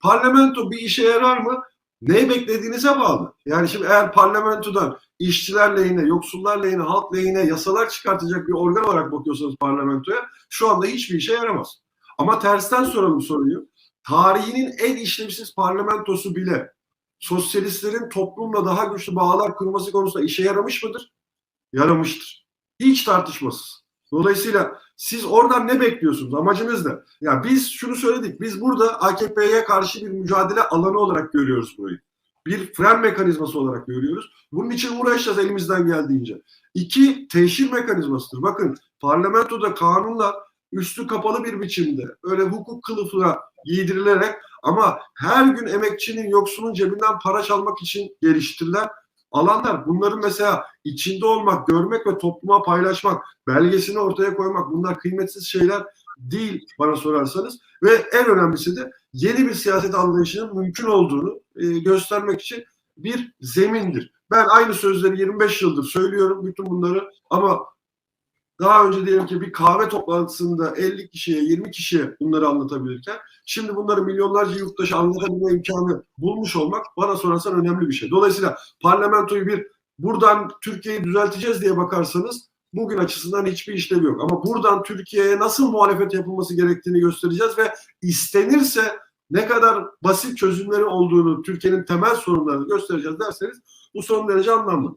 parlamento bir işe yarar mı? Ne beklediğinize bağlı. Yani şimdi eğer parlamentodan işçiler lehine, yoksullar lehine, halk lehine yasalar çıkartacak bir organ olarak bakıyorsanız parlamentoya şu anda hiçbir işe yaramaz. Ama tersten soralım soruyu. Tarihinin en işlevsiz parlamentosu bile sosyalistlerin toplumla daha güçlü bağlar kurması konusunda işe yaramış mıdır? Yaramıştır. Hiç tartışmasız. Dolayısıyla siz oradan ne bekliyorsunuz? Amacınız ne? Ya biz şunu söyledik. Biz burada AKP'ye karşı bir mücadele alanı olarak görüyoruz burayı. Bir fren mekanizması olarak görüyoruz. Bunun için uğraşacağız elimizden geldiğince. İki, teşhir mekanizmasıdır. Bakın parlamentoda kanunla üstü kapalı bir biçimde öyle hukuk kılıfına giydirilerek ama her gün emekçinin yoksulun cebinden para çalmak için geliştirilen alanlar. Bunların mesela içinde olmak, görmek ve topluma paylaşmak, belgesini ortaya koymak bunlar kıymetsiz şeyler değil bana sorarsanız. Ve en önemlisi de yeni bir siyaset anlayışının mümkün olduğunu e, göstermek için bir zemindir. Ben aynı sözleri 25 yıldır söylüyorum bütün bunları ama daha önce diyelim ki bir kahve toplantısında 50 kişiye 20 kişiye bunları anlatabilirken şimdi bunları milyonlarca yurttaşa anlatabilme imkanı bulmuş olmak bana sorarsan önemli bir şey. Dolayısıyla parlamentoyu bir buradan Türkiye'yi düzelteceğiz diye bakarsanız bugün açısından hiçbir işlevi yok. Ama buradan Türkiye'ye nasıl muhalefet yapılması gerektiğini göstereceğiz ve istenirse ne kadar basit çözümleri olduğunu, Türkiye'nin temel sorunlarını göstereceğiz derseniz bu son derece anlamlı.